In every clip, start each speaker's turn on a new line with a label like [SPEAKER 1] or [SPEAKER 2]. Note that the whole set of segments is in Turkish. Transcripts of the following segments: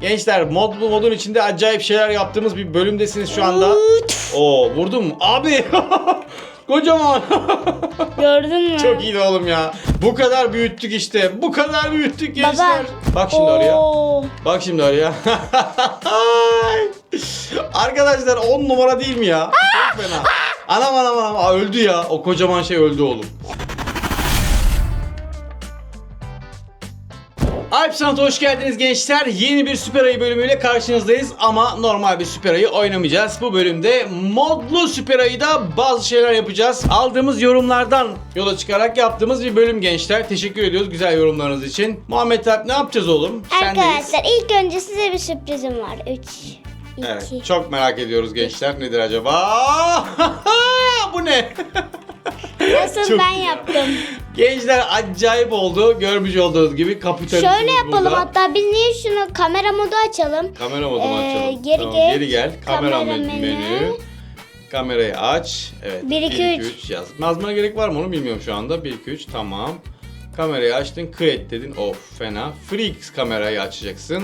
[SPEAKER 1] Gençler modlu modun içinde acayip şeyler yaptığımız bir bölümdesiniz şu anda. Oo vurdum mu? Abi kocaman.
[SPEAKER 2] Gördün mü?
[SPEAKER 1] Çok iyi oğlum ya. Bu kadar büyüttük işte. Bu kadar büyüttük gençler. Bak şimdi oraya.
[SPEAKER 2] Oo.
[SPEAKER 1] Bak şimdi oraya. Arkadaşlar 10 numara değil mi ya? Çok fena. Anam anam anam. Aa, öldü ya. O kocaman şey öldü oğlum. Alp Sanat'a hoş geldiniz gençler. Yeni bir Süper Ayı bölümüyle karşınızdayız ama normal bir Süper Ayı oynamayacağız. Bu bölümde modlu Süper Ayı'da bazı şeyler yapacağız. Aldığımız yorumlardan yola çıkarak yaptığımız bir bölüm gençler. Teşekkür ediyoruz güzel yorumlarınız için. Muhammed Alp ne yapacağız oğlum? Sendeyiz.
[SPEAKER 2] Arkadaşlar ilk önce size bir sürprizim var. 3 2
[SPEAKER 1] Evet, çok merak ediyoruz gençler. Nedir acaba? Bu ne?
[SPEAKER 2] Nasıl
[SPEAKER 1] Çok
[SPEAKER 2] ben yaptım.
[SPEAKER 1] Gençler acayip oldu. Görmüş olduğunuz gibi kapitalizm
[SPEAKER 2] Şöyle yapalım
[SPEAKER 1] burada.
[SPEAKER 2] hatta biz niye şunu kamera modu açalım.
[SPEAKER 1] Kamera modunu
[SPEAKER 2] Ee,
[SPEAKER 1] açalım.
[SPEAKER 2] geri geç.
[SPEAKER 1] geri gel. Kamera,
[SPEAKER 2] Kamera
[SPEAKER 1] menü.
[SPEAKER 2] menü.
[SPEAKER 1] Kamerayı aç. Evet.
[SPEAKER 2] Bir, iki,
[SPEAKER 1] 1 2
[SPEAKER 2] üç.
[SPEAKER 1] 3 yaz. Yazmana gerek var mı onu bilmiyorum şu anda. 1 2 3 tamam. Kamerayı açtın. Create dedin. Of fena. Freaks kamerayı açacaksın.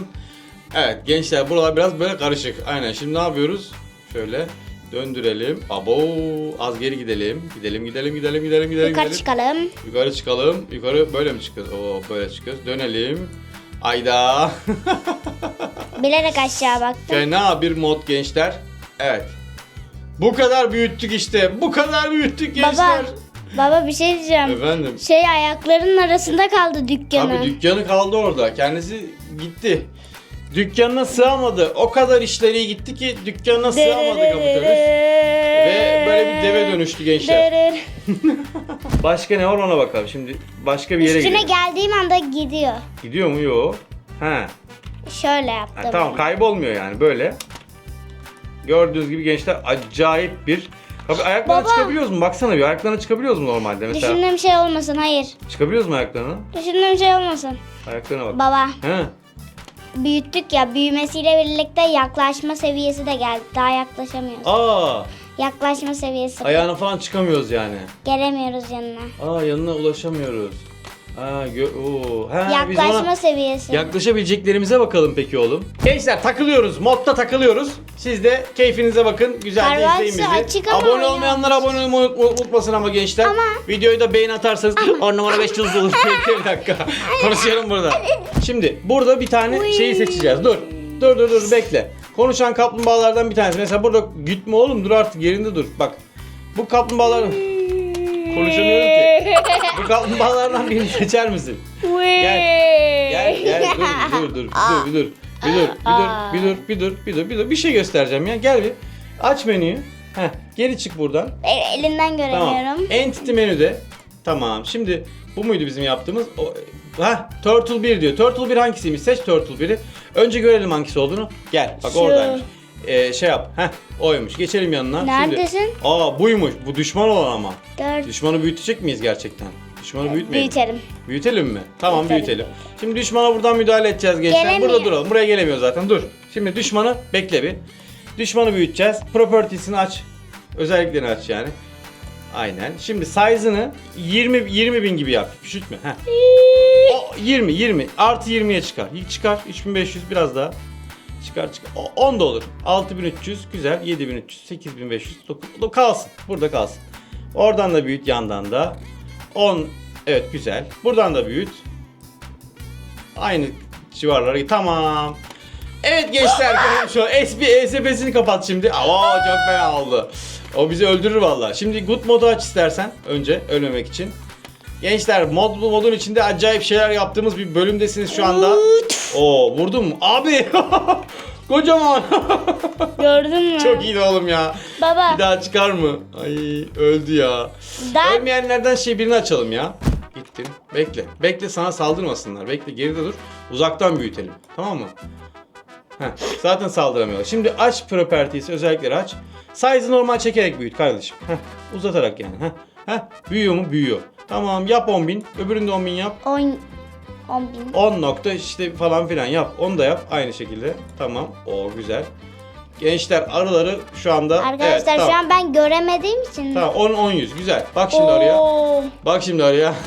[SPEAKER 1] Evet gençler buralar biraz böyle karışık. Aynen. Şimdi ne yapıyoruz? Şöyle döndürelim. Abo az geri gidelim. Gidelim gidelim gidelim gidelim gidelim.
[SPEAKER 2] Yukarı
[SPEAKER 1] gidelim.
[SPEAKER 2] çıkalım.
[SPEAKER 1] Yukarı çıkalım. Yukarı böyle mi çıkıyoruz? Oo böyle çıkıyoruz. Dönelim. Ayda.
[SPEAKER 2] Bilerek aşağı baktım.
[SPEAKER 1] Fena bir mod gençler. Evet. Bu kadar büyüttük işte. Bu kadar büyüttük
[SPEAKER 2] Baba,
[SPEAKER 1] gençler.
[SPEAKER 2] baba bir şey diyeceğim.
[SPEAKER 1] Efendim.
[SPEAKER 2] Şey ayaklarının arasında kaldı dükkanı.
[SPEAKER 1] Abi dükkanı kaldı orada. Kendisi gitti. Dükkanına sığamadı. O kadar işleri gitti ki dükkanına sığamadı kapitalist. Ve böyle bir deve dönüştü gençler. Başka ne var ona bakalım. Şimdi başka bir yere
[SPEAKER 2] Üstüne
[SPEAKER 1] gidelim.
[SPEAKER 2] geldiğim anda gidiyor.
[SPEAKER 1] Gidiyor mu? Yok. Ha.
[SPEAKER 2] Şöyle
[SPEAKER 1] Ha,
[SPEAKER 2] yaptım.
[SPEAKER 1] tamam kaybolmuyor yani böyle. Gördüğünüz gibi gençler acayip bir Abi ayaklarına
[SPEAKER 2] Baba.
[SPEAKER 1] çıkabiliyoruz mu? Baksana bir ayaklarına çıkabiliyoruz mu normalde mesela?
[SPEAKER 2] Düşündüğüm şey olmasın hayır.
[SPEAKER 1] Çıkabiliyoruz mu ayaklarına?
[SPEAKER 2] Düşündüğüm şey olmasın.
[SPEAKER 1] Ayaklarına bak.
[SPEAKER 2] Baba
[SPEAKER 1] He.
[SPEAKER 2] Büyüttük ya büyümesiyle birlikte yaklaşma seviyesi de geldi. Daha yaklaşamıyoruz.
[SPEAKER 1] Aa,
[SPEAKER 2] Yaklaşma seviyesi.
[SPEAKER 1] ayağına falan çıkamıyoruz yani.
[SPEAKER 2] Gelemiyoruz yanına.
[SPEAKER 1] Aa, yanına ulaşamıyoruz. Aa, gö- oo. Ha, biz
[SPEAKER 2] Yaklaşma
[SPEAKER 1] ona
[SPEAKER 2] seviyesi.
[SPEAKER 1] yaklaşabileceklerimize bakalım peki oğlum. Gençler takılıyoruz. Modda takılıyoruz. Siz de keyfinize bakın. Güzelce
[SPEAKER 2] Karvaçı
[SPEAKER 1] izleyin bizi.
[SPEAKER 2] ama
[SPEAKER 1] Abone olmayanlar abone olmayı unut- unutmasın ama gençler. Videoyu da beğen atarsanız 10 numara 5 yıldız olur. Bir dakika. Konuşuyorum burada. Şimdi burada bir tane şeyi seçeceğiz. Dur. Dur dur dur bekle. Konuşan kaplumbağalardan bir tanesi. Mesela burada gütme oğlum dur artık yerinde dur. Bak. Bu kaplumbağalar konuşamıyorum ki. Bu kaplumbağalardan birini seçer misin? Gel. Gel dur dur dur. Dur bir dur. Bir dur bir dur bir dur bir dur bir dur bir dur. Bir şey göstereceğim ya. Gel bir. Aç menüyü. Heh, geri çık buradan.
[SPEAKER 2] E- Elinden
[SPEAKER 1] tamam.
[SPEAKER 2] Göremiyorum.
[SPEAKER 1] entity menüde tamam. Şimdi bu muydu bizim yaptığımız? O ha turtle 1 diyor. Turtle 1 hangisiymiş? Seç turtle 1'i önce görelim hangisi olduğunu. Gel. Bak
[SPEAKER 2] Şu.
[SPEAKER 1] oradaymış Ee, şey yap heh oymuş geçelim yanına
[SPEAKER 2] Neredesin?
[SPEAKER 1] Şimdi, aa buymuş bu düşman olan ama
[SPEAKER 2] Gör.
[SPEAKER 1] düşmanı büyütecek miyiz gerçekten düşmanı büyütmeyelim
[SPEAKER 2] Büyütelim.
[SPEAKER 1] Büyütelim mi? Tamam
[SPEAKER 2] Büyütelim.
[SPEAKER 1] büyütelim. Şimdi düşmana buradan müdahale edeceğiz gençler. Burada duralım. Buraya gelemiyor zaten. Dur. Şimdi düşmanı bekle bir. Düşmanı büyüteceğiz. Properties'ini aç. Özelliklerini aç yani. Aynen. Şimdi size'ını 20 20 bin gibi yap. Küçültme. Heh. O 20 20 artı 20'ye çıkar. Çıkar 3500 biraz daha. Çıkar çıkar. O 10 da olur. 6300 güzel. 7300 8500 9 kalsın. Burada kalsın. Oradan da büyüt yandan da. 10 evet güzel. Buradan da büyüt. Aynı civarlara. Tamam. Evet gençler şu SP ESP'sini kapat şimdi. Aa çok fena oldu. O bizi öldürür vallahi. Şimdi good modu aç istersen önce ölmemek için. Gençler mod modun içinde acayip şeyler yaptığımız bir bölümdesiniz şu anda. Oo vurdun mu? Abi kocaman.
[SPEAKER 2] Gördün mü?
[SPEAKER 1] Çok iyi oğlum ya.
[SPEAKER 2] Baba.
[SPEAKER 1] Bir daha çıkar mı? Ay öldü ya.
[SPEAKER 2] Daha
[SPEAKER 1] Ölmeyenlerden şey birini açalım ya. Gittin. Bekle. Bekle sana saldırmasınlar. Bekle geride dur. Uzaktan büyütelim. Tamam mı? Heh, zaten saldıramıyorlar. Şimdi aç properties özellikleri aç. Size'ı normal çekerek büyüt kardeşim. Heh, uzatarak yani. Heh, heh, büyüyor mu? Büyüyor. Tamam yap 10.000. Öbürünü de 10.000 yap.
[SPEAKER 2] 10 10 bin.
[SPEAKER 1] 10 nokta işte falan filan yap. Onu da yap aynı şekilde. Tamam. O güzel. Gençler arıları şu anda
[SPEAKER 2] Arkadaşlar
[SPEAKER 1] evet, tamam.
[SPEAKER 2] şu an ben göremediğim için.
[SPEAKER 1] Tamam 10 10 100 güzel. Bak şimdi oraya.
[SPEAKER 2] Oo.
[SPEAKER 1] Bak şimdi oraya.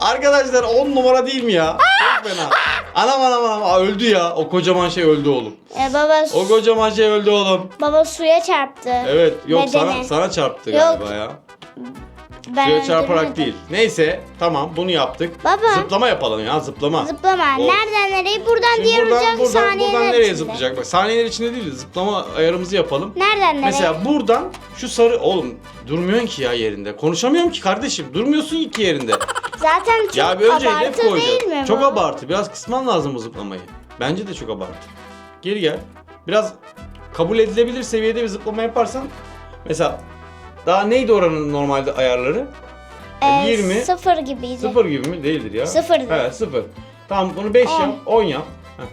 [SPEAKER 1] Arkadaşlar 10 numara değil mi ya? Çok fena. Anam anam anam Aa, öldü ya. O kocaman şey öldü oğlum.
[SPEAKER 2] Ee, baba
[SPEAKER 1] O kocaman şey öldü oğlum.
[SPEAKER 2] baba suya çarptı.
[SPEAKER 1] Evet yok
[SPEAKER 2] Bedene.
[SPEAKER 1] sana sana çarptı
[SPEAKER 2] Yok.
[SPEAKER 1] galiba ya.
[SPEAKER 2] Ben
[SPEAKER 1] Suya çarparak değil. Neyse tamam bunu yaptık.
[SPEAKER 2] Baba.
[SPEAKER 1] Zıplama yapalım ya zıplama.
[SPEAKER 2] Zıplama.
[SPEAKER 1] O-
[SPEAKER 2] Nereden nereye? Buradan
[SPEAKER 1] Şimdi
[SPEAKER 2] diğer
[SPEAKER 1] buradan,
[SPEAKER 2] ucak
[SPEAKER 1] buradan,
[SPEAKER 2] saniyeler
[SPEAKER 1] buradan nereye
[SPEAKER 2] içinde.
[SPEAKER 1] zıplayacak? Bak saniyeler içinde değil de zıplama ayarımızı yapalım.
[SPEAKER 2] Nereden nereye?
[SPEAKER 1] Mesela buradan şu sarı oğlum durmuyorsun ki ya yerinde. Konuşamıyorum ki kardeşim. Durmuyorsun ki yerinde.
[SPEAKER 2] Zaten çok
[SPEAKER 1] ya bir önce hedef
[SPEAKER 2] abartı
[SPEAKER 1] koyacağız.
[SPEAKER 2] değil mi
[SPEAKER 1] Çok
[SPEAKER 2] bu?
[SPEAKER 1] abartı. Biraz kısman lazım bu zıplamayı. Bence de çok abartı. Geri gel. Biraz kabul edilebilir seviyede bir zıplama yaparsan mesela daha neydi oranın normalde ayarları?
[SPEAKER 2] Ee,
[SPEAKER 1] 20
[SPEAKER 2] Sıfır gibiydi.
[SPEAKER 1] Sıfır gibi mi? Değildir ya.
[SPEAKER 2] Sıfırdı.
[SPEAKER 1] He sıfır. Tamam bunu 5
[SPEAKER 2] On.
[SPEAKER 1] yap, 10 yap. Heh.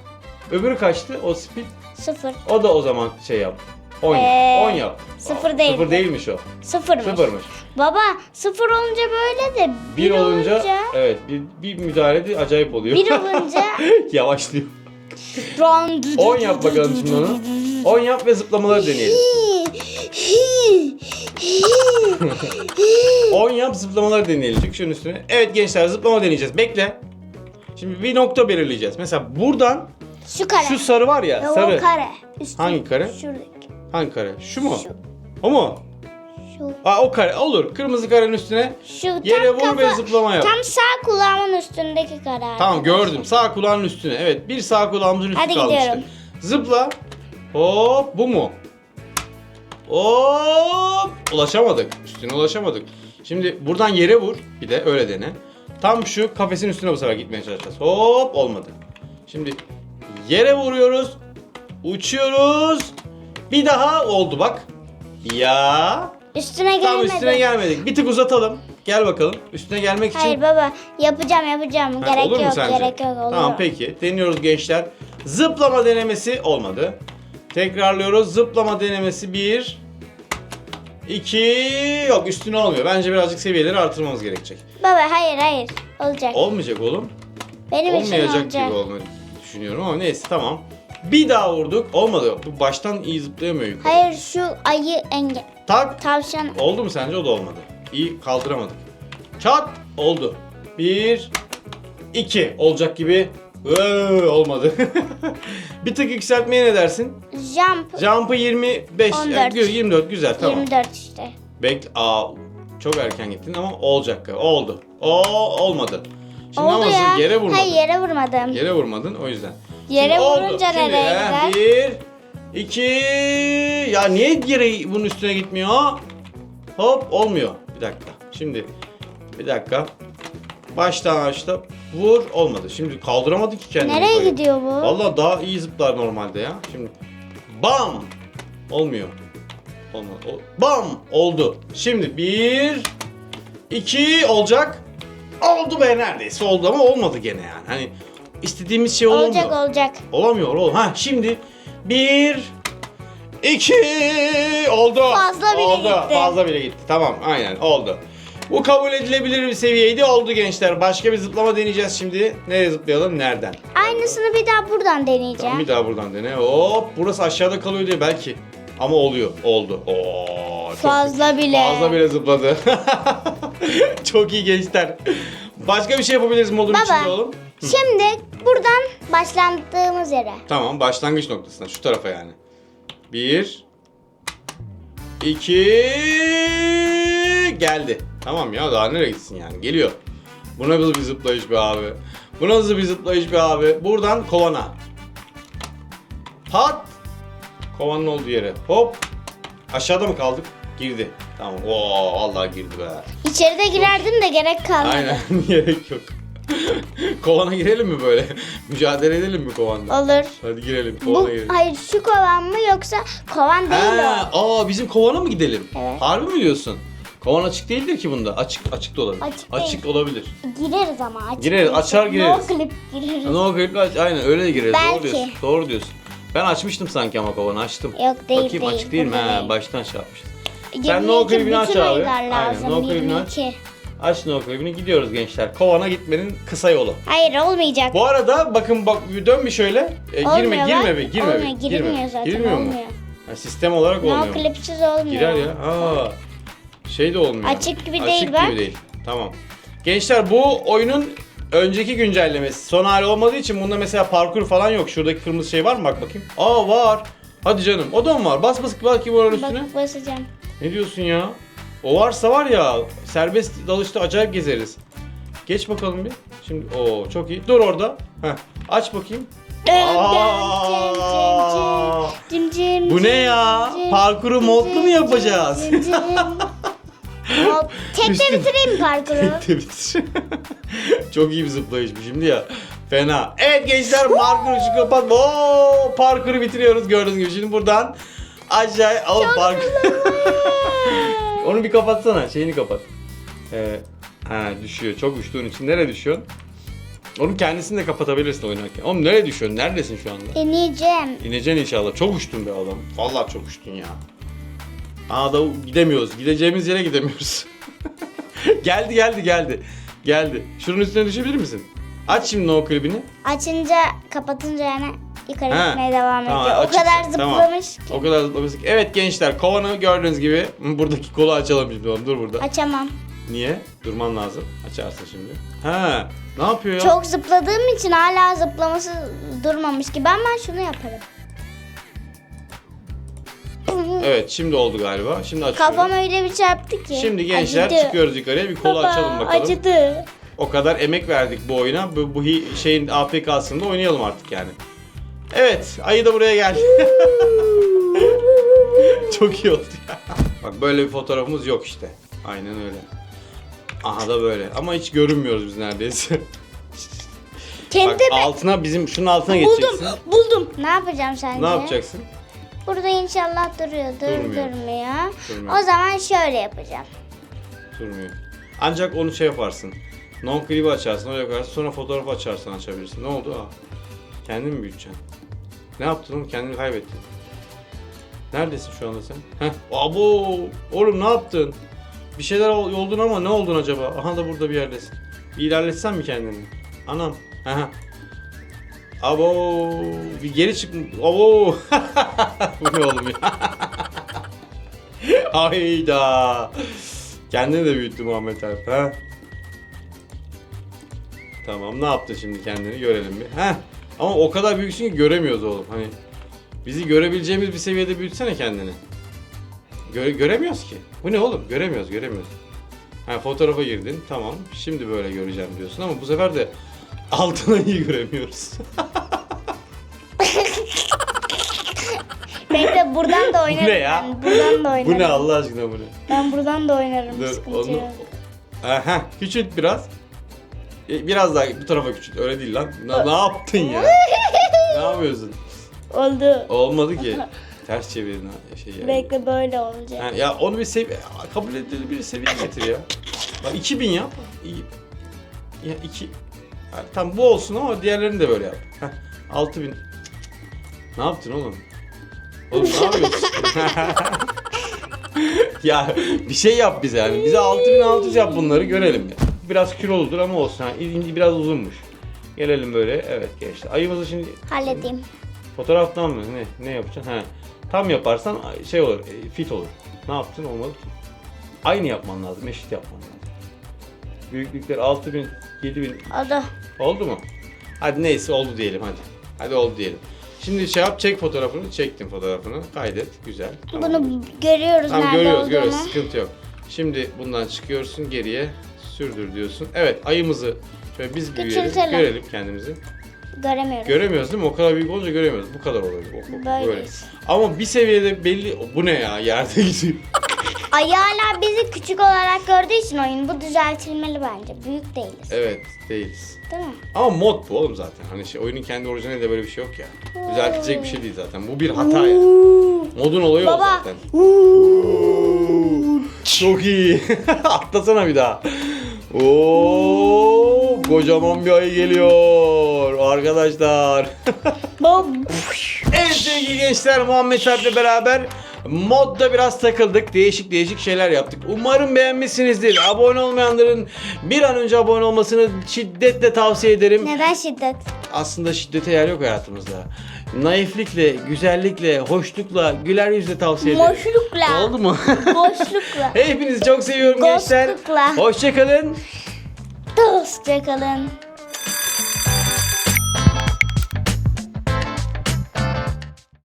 [SPEAKER 1] Öbürü kaçtı? O speed.
[SPEAKER 2] Sıfır.
[SPEAKER 1] O da o zaman şey yap. 10
[SPEAKER 2] Ee,
[SPEAKER 1] yap. 10 yap.
[SPEAKER 2] sıfır
[SPEAKER 1] Aa,
[SPEAKER 2] değil.
[SPEAKER 1] Sıfır değilmiş o.
[SPEAKER 2] Sıfırmış.
[SPEAKER 1] Sıfırmış.
[SPEAKER 2] Baba sıfır olunca böyle de bir,
[SPEAKER 1] Bir olunca,
[SPEAKER 2] olunca
[SPEAKER 1] evet bir, bir müdahalede acayip oluyor.
[SPEAKER 2] bir olunca
[SPEAKER 1] Yavaşlıyor.
[SPEAKER 2] Ron
[SPEAKER 1] 10 yap bakalım şimdi onu. 10 yap ve zıplamaları deneyelim. 10 yap zıplamaları deneyelim. Çık şunun üstüne. Evet gençler zıplama deneyeceğiz. Bekle. Şimdi bir nokta belirleyeceğiz. Mesela buradan
[SPEAKER 2] Şu kare.
[SPEAKER 1] şu sarı var ya
[SPEAKER 2] Yok,
[SPEAKER 1] sarı.
[SPEAKER 2] Kare. Üstü.
[SPEAKER 1] Hangi kare?
[SPEAKER 2] Şuradaki.
[SPEAKER 1] Hangi kare? Şu mu?
[SPEAKER 2] Şu.
[SPEAKER 1] O mu?
[SPEAKER 2] Şu.
[SPEAKER 1] Aa o kare olur. Kırmızı karenin üstüne
[SPEAKER 2] Şu
[SPEAKER 1] yere vur
[SPEAKER 2] kafa,
[SPEAKER 1] ve zıplama yap.
[SPEAKER 2] Tam sağ kulağımın üstündeki kare.
[SPEAKER 1] Tamam gördüm. Sağ kulağın üstüne. Evet bir sağ kulağımızın üstü
[SPEAKER 2] Hadi
[SPEAKER 1] kalmıştı.
[SPEAKER 2] gidiyorum.
[SPEAKER 1] Zıpla. Hop bu mu? Hop ulaşamadık. Üstüne ulaşamadık. Şimdi buradan yere vur. Bir de öyle dene. Tam şu kafesin üstüne bu sefer gitmeye çalışacağız. Hop olmadı. Şimdi yere vuruyoruz. Uçuyoruz. Bir daha oldu bak. Ya.
[SPEAKER 2] Üstüne
[SPEAKER 1] Tam
[SPEAKER 2] gelmedi.
[SPEAKER 1] üstüne gelmedik. Bir tık uzatalım. Gel bakalım. Üstüne gelmek için.
[SPEAKER 2] Hayır baba yapacağım yapacağım.
[SPEAKER 1] Ha,
[SPEAKER 2] gerek
[SPEAKER 1] olur mu
[SPEAKER 2] yok
[SPEAKER 1] sence?
[SPEAKER 2] gerek yok olur.
[SPEAKER 1] Tamam peki. Deniyoruz gençler. Zıplama denemesi olmadı. Tekrarlıyoruz. Zıplama denemesi 1 2 yok üstüne olmuyor. Bence birazcık seviyeleri artırmamız gerekecek.
[SPEAKER 2] Baba hayır hayır olacak.
[SPEAKER 1] Olmayacak oğlum.
[SPEAKER 2] Benim için
[SPEAKER 1] Olmayacak
[SPEAKER 2] olacak.
[SPEAKER 1] gibi olmayı düşünüyorum ama neyse tamam. Bir daha vurduk. Olmadı. Bu baştan iyi zıplayamıyor yukarı.
[SPEAKER 2] Hayır şu ayı engel.
[SPEAKER 1] Tak.
[SPEAKER 2] Tavşan.
[SPEAKER 1] Oldu mu sence? O da olmadı. İyi kaldıramadık. Çat. Oldu. Bir. iki. Olacak gibi. Ee, olmadı. bir tık yükseltmeye ne dersin?
[SPEAKER 2] Jump.
[SPEAKER 1] Jump'ı 25.
[SPEAKER 2] 14.
[SPEAKER 1] yani 24 güzel tamam.
[SPEAKER 2] 24 işte.
[SPEAKER 1] Bekle. Aa, çok erken gittin ama olacak. Oldu. O olmadı. Şimdi
[SPEAKER 2] Oldu
[SPEAKER 1] ama
[SPEAKER 2] ya.
[SPEAKER 1] yere vurmadın.
[SPEAKER 2] Hayır yere vurmadım.
[SPEAKER 1] Yere vurmadın o yüzden.
[SPEAKER 2] Yere
[SPEAKER 1] Şimdi oldu.
[SPEAKER 2] vurunca
[SPEAKER 1] Şimdi,
[SPEAKER 2] nereye
[SPEAKER 1] he,
[SPEAKER 2] gider?
[SPEAKER 1] Bir, iki, ya niye yere bunun üstüne gitmiyor? Hop olmuyor. Bir dakika. Şimdi bir dakika. Baştan açtı. Vur olmadı. Şimdi kaldıramadı ki kendini.
[SPEAKER 2] Nereye
[SPEAKER 1] yukarı.
[SPEAKER 2] gidiyor bu?
[SPEAKER 1] Vallahi daha iyi zıplar normalde ya. Şimdi bam olmuyor. Olmadı. O- Bam oldu. Şimdi bir, iki olacak. Oldu be neredeyse oldu ama olmadı gene yani. Hani istediğimiz şey olamıyor.
[SPEAKER 2] olacak olacak.
[SPEAKER 1] Olamıyor oğlum. Ha şimdi bir, iki oldu.
[SPEAKER 2] Fazla bile
[SPEAKER 1] oldu.
[SPEAKER 2] gitti.
[SPEAKER 1] Fazla bile gitti. Tamam aynen oldu. Bu kabul edilebilir bir seviyeydi. Oldu gençler. Başka bir zıplama deneyeceğiz şimdi. Nereye zıplayalım? Nereden?
[SPEAKER 2] Aynısını bir daha buradan deneyeceğim.
[SPEAKER 1] Tamam bir daha buradan dene. Hop burası aşağıda kalıyor diye belki. Ama oluyor. Oldu. Oo, çok-
[SPEAKER 2] Fazla bile.
[SPEAKER 1] Fazla bile zıpladı. çok iyi gençler. Başka bir şey yapabiliriz modun
[SPEAKER 2] Baba.
[SPEAKER 1] içinde oğlum.
[SPEAKER 2] Şimdi buradan başlandığımız yere.
[SPEAKER 1] Tamam başlangıç noktasına şu tarafa yani. Bir. iki geldi. Tamam ya daha nereye gitsin yani geliyor. Bu nasıl bir zıplayış be abi. Bu nasıl bir zıplayış be abi. Buradan kovana. Pat. Kovanın olduğu yere. Hop. Aşağıda mı kaldık? Girdi. Tamam. Oo vallahi girdi be.
[SPEAKER 2] İçeride girerdim de gerek kalmadı.
[SPEAKER 1] Aynen gerek yok. Kovana girelim mi böyle? Mücadele edelim mi kovanda?
[SPEAKER 2] Olur.
[SPEAKER 1] Hadi girelim
[SPEAKER 2] Bu,
[SPEAKER 1] kovana girelim.
[SPEAKER 2] hayır şu kovan mı yoksa kovan değil
[SPEAKER 1] Ha,
[SPEAKER 2] o.
[SPEAKER 1] aa bizim kovana mı gidelim?
[SPEAKER 2] Evet.
[SPEAKER 1] Harbi mi diyorsun? Kovan açık değildir ki bunda. Açık açık da olabilir.
[SPEAKER 2] Açık değil.
[SPEAKER 1] olabilir.
[SPEAKER 2] Gireriz ama açık
[SPEAKER 1] Gireriz,
[SPEAKER 2] değil.
[SPEAKER 1] açar gireriz.
[SPEAKER 2] No clip gireriz.
[SPEAKER 1] No grip aç. Aynen öyle de gireriz. Doğru
[SPEAKER 2] Belki.
[SPEAKER 1] diyorsun. Doğru diyorsun. Ben açmıştım sanki ama kovanı açtım.
[SPEAKER 2] Yok, değil,
[SPEAKER 1] Bakayım
[SPEAKER 2] değil.
[SPEAKER 1] açık değil mi?
[SPEAKER 2] Burada
[SPEAKER 1] Ha,
[SPEAKER 2] değil.
[SPEAKER 1] baştan şey yapmıştım.
[SPEAKER 2] Girmek
[SPEAKER 1] no clip'ini aç abi. Aynen, no clip'ini aç.
[SPEAKER 2] 22.
[SPEAKER 1] Aç no grip'ini gidiyoruz gençler. Kovana gitmenin kısa yolu.
[SPEAKER 2] Hayır olmayacak.
[SPEAKER 1] Bu arada bakın bak dön bir şöyle. E, girme
[SPEAKER 2] Olmuyor
[SPEAKER 1] girme
[SPEAKER 2] bak.
[SPEAKER 1] bir girme.
[SPEAKER 2] Olmuyor,
[SPEAKER 1] girme.
[SPEAKER 2] girilmiyor zaten,
[SPEAKER 1] Girmiyor mu?
[SPEAKER 2] olmuyor.
[SPEAKER 1] Ha, sistem olarak
[SPEAKER 2] No
[SPEAKER 1] olmuyor. mu?
[SPEAKER 2] clipsiz olmuyor.
[SPEAKER 1] Girer ya. Aa. Şey de olmuyor.
[SPEAKER 2] Açık gibi
[SPEAKER 1] Açık
[SPEAKER 2] değil
[SPEAKER 1] gibi
[SPEAKER 2] bak.
[SPEAKER 1] değil. Tamam. Gençler bu oyunun önceki güncellemesi. Son hali olmadığı için bunda mesela parkur falan yok. Şuradaki kırmızı şey var mı? Bak bakayım. Aa var. Hadi canım. O da mı var? Bas bas bakayım oranın üstüne.
[SPEAKER 2] Bak basacağım.
[SPEAKER 1] Ne diyorsun ya? O varsa var ya serbest dalışta acayip gezeriz. Geç bakalım bir. Şimdi o çok iyi. Dur orada. Heh. Aç bakayım. Aa!
[SPEAKER 2] Cim cim
[SPEAKER 1] Bu ne
[SPEAKER 2] cim
[SPEAKER 1] ya?
[SPEAKER 2] cim
[SPEAKER 1] Parkuru modlu mu
[SPEAKER 2] cim
[SPEAKER 1] yapacağız?
[SPEAKER 2] cim cim. Hop, Tekte bitireyim parkuru?
[SPEAKER 1] Tebrik. Çok iyi bir zıplayış bu şimdi ya. Fena. Evet gençler parkuru şu kapat. Oo, parkuru bitiriyoruz gördüğünüz gibi. Şimdi buradan aşağı al parkur. Onu bir kapatsana. Şeyini kapat. Ee, ha düşüyor. Çok uçtuğun için nereye düşüyorsun? Onun kendisini de kapatabilirsin oynarken. Oğlum nereye düşüyorsun? Neredesin şu anda?
[SPEAKER 2] İneceğim.
[SPEAKER 1] İneceksin inşallah. Çok uçtun be adam. Vallahi çok uçtun ya. Da gidemiyoruz. Gideceğimiz yere gidemiyoruz. geldi geldi geldi. Geldi. Şunun üstüne düşebilir misin? Aç şimdi o klibini.
[SPEAKER 2] Açınca kapatınca yani yukarı
[SPEAKER 1] Ha,
[SPEAKER 2] gitmeye devam
[SPEAKER 1] tamam,
[SPEAKER 2] ediyor. O kadar zıplamış ki.
[SPEAKER 1] O kadar zıplamıştık. Evet gençler kovanı gördüğünüz gibi buradaki kolu açalım şimdi oğlum. Dur burada.
[SPEAKER 2] Açamam.
[SPEAKER 1] Niye? Durman lazım. Açarsın şimdi. Ha, ne yapıyor ya?
[SPEAKER 2] Çok zıpladığım için hala zıplaması durmamış ki. Ben ben şunu yaparım.
[SPEAKER 1] Evet şimdi oldu galiba. Şimdi açıyorum.
[SPEAKER 2] Kafam öyle bir çarptı ki.
[SPEAKER 1] Şimdi gençler
[SPEAKER 2] Acıdı.
[SPEAKER 1] çıkıyoruz yukarıya. Bir kolu
[SPEAKER 2] Baba,
[SPEAKER 1] açalım bakalım.
[SPEAKER 2] Acıdı.
[SPEAKER 1] O kadar emek verdik bu oyuna. Bu, bu hi- şeyin APK'sında oynayalım artık yani. Evet, ayı da buraya geldi. Çok iyi oldu ya. Bak böyle bir fotoğrafımız yok işte. Aynen öyle. Aha da böyle. Ama hiç görünmüyoruz biz neredeyse.
[SPEAKER 2] Kendi
[SPEAKER 1] Bak altına bizim şunun altına
[SPEAKER 2] buldum.
[SPEAKER 1] geçeceksin.
[SPEAKER 2] Buldum. Ne yapacağım sence?
[SPEAKER 1] Ne yapacaksın?
[SPEAKER 2] Burada inşallah duruyordur.
[SPEAKER 1] Durmuyor.
[SPEAKER 2] Durmuyor.
[SPEAKER 1] Durmuyor.
[SPEAKER 2] O zaman şöyle yapacağım.
[SPEAKER 1] Durmuyor. Ancak onu şey yaparsın. Non clip'i açarsın, öyle yaparsın. Sonra fotoğrafı açarsan açabilirsin. Ne oldu? Aa, kendin mi büyüteceksin? Ne yaptın oğlum? Kendini kaybettin. Neredesin şu anda sen? Heh. Abo! Oğlum ne yaptın? Bir şeyler ol- oldun ama ne oldun acaba? Aha da burada bir yerdesin. Bir ilerletsen mi kendini? Anam. Aha. Abo! Bir geri çık. Abo! Bu ne oğlum ya? Hayda. Kendini de büyüttü Muhammed Alp. Ha? Tamam ne yaptı şimdi kendini görelim bir. Ha? Ama o kadar büyüksün ki göremiyoruz oğlum. Hani bizi görebileceğimiz bir seviyede büyütsene kendini. Göre, göremiyoruz ki. Bu ne oğlum? Göremiyoruz, göremiyoruz. Ha fotoğrafa girdin. Tamam. Şimdi böyle göreceğim diyorsun ama bu sefer de altına iyi göremiyoruz.
[SPEAKER 2] Bekle buradan da oynarım.
[SPEAKER 1] ne ya?
[SPEAKER 2] Ben. Buradan da oynarım.
[SPEAKER 1] bu ne Allah aşkına bu ne?
[SPEAKER 2] Ben buradan da oynarım.
[SPEAKER 1] Dur
[SPEAKER 2] sıkıntı
[SPEAKER 1] onu...
[SPEAKER 2] yok.
[SPEAKER 1] Aha küçült biraz. E, Biraz daha bu tarafa küçült. Öyle değil lan. Ne, ne yaptın ya? ne yapıyorsun?
[SPEAKER 2] Oldu.
[SPEAKER 1] Olmadı ki. Ters çevirdin ha- şey yani.
[SPEAKER 2] Bekle böyle olacak.
[SPEAKER 1] Ha, ya onu bir seviye kabul edilir bir seviye getir ya. Bak 2000 yap. İyi. Ya 2 ha, Tam bu olsun ama diğerlerini de böyle yap. Heh, 6000. Ne yaptın oğlum? Oğlum ne yapıyorsun? ya bir şey yap bize yani. Bize 6600 yap bunları görelim ya. Biraz kiloludur ama olsun. Ha, inci biraz uzunmuş. Gelelim böyle. Evet gençler. Ayımızı şimdi
[SPEAKER 2] Halledeyim.
[SPEAKER 1] Fotoğraftan mı? Ne? Ne yapacaksın? He. Tam yaparsan şey olur, e, fit olur. Ne yaptın? Olmadı ki. Aynı yapman lazım, eşit yapman lazım. Büyüklükler 6000, 7000
[SPEAKER 2] Oldu.
[SPEAKER 1] oldu mu? Hadi neyse oldu diyelim hadi. Hadi oldu diyelim. Şimdi şey yap, çek fotoğrafını, çektim fotoğrafını, kaydet, güzel. Tamam.
[SPEAKER 2] Bunu görüyoruz
[SPEAKER 1] Tamam
[SPEAKER 2] nerede
[SPEAKER 1] görüyoruz,
[SPEAKER 2] olduğunu.
[SPEAKER 1] görüyoruz, sıkıntı yok. Şimdi bundan çıkıyorsun, geriye sürdür diyorsun. Evet, ayımızı şöyle biz büyüyelim,
[SPEAKER 2] Küçültelim.
[SPEAKER 1] görelim kendimizi.
[SPEAKER 2] Göremiyorum.
[SPEAKER 1] Göremiyoruz değil mi? O kadar büyük olunca göremiyoruz. Bu kadar oluyor. O- o- Böyle. Ama bir seviyede belli... Bu ne ya? Yerde gidiyor.
[SPEAKER 2] Ay hala bizi küçük olarak gördüğü için oyun bu düzeltilmeli bence. Büyük değiliz.
[SPEAKER 1] evet değiliz.
[SPEAKER 2] Değil mi?
[SPEAKER 1] Ama mod bu oğlum zaten. Hani şey, oyunun kendi orijinalinde böyle bir şey yok ya. Düzeltilecek bir şey değil zaten. Bu bir hata ya. Modun olayı o
[SPEAKER 2] Baba.
[SPEAKER 1] zaten. Çok iyi. Atlasana bir daha. Oo, kocaman bir ayı geliyor arkadaşlar.
[SPEAKER 2] Bob.
[SPEAKER 1] Evet sevgili gençler Muhammed Alp'le beraber modda biraz takıldık. Değişik değişik şeyler yaptık. Umarım beğenmişsinizdir. Abone olmayanların bir an önce abone olmasını şiddetle tavsiye ederim.
[SPEAKER 2] Neden şiddet?
[SPEAKER 1] Aslında şiddete yer yok hayatımızda. Naiflikle, güzellikle, hoşlukla, güler yüzle tavsiye ederim.
[SPEAKER 2] Boşlukla.
[SPEAKER 1] Oldu mu?
[SPEAKER 2] Boşlukla.
[SPEAKER 1] Hepinizi çok seviyorum gençler.
[SPEAKER 2] Ghostlıkla.
[SPEAKER 1] Hoşçakalın.
[SPEAKER 2] Dostça kalın.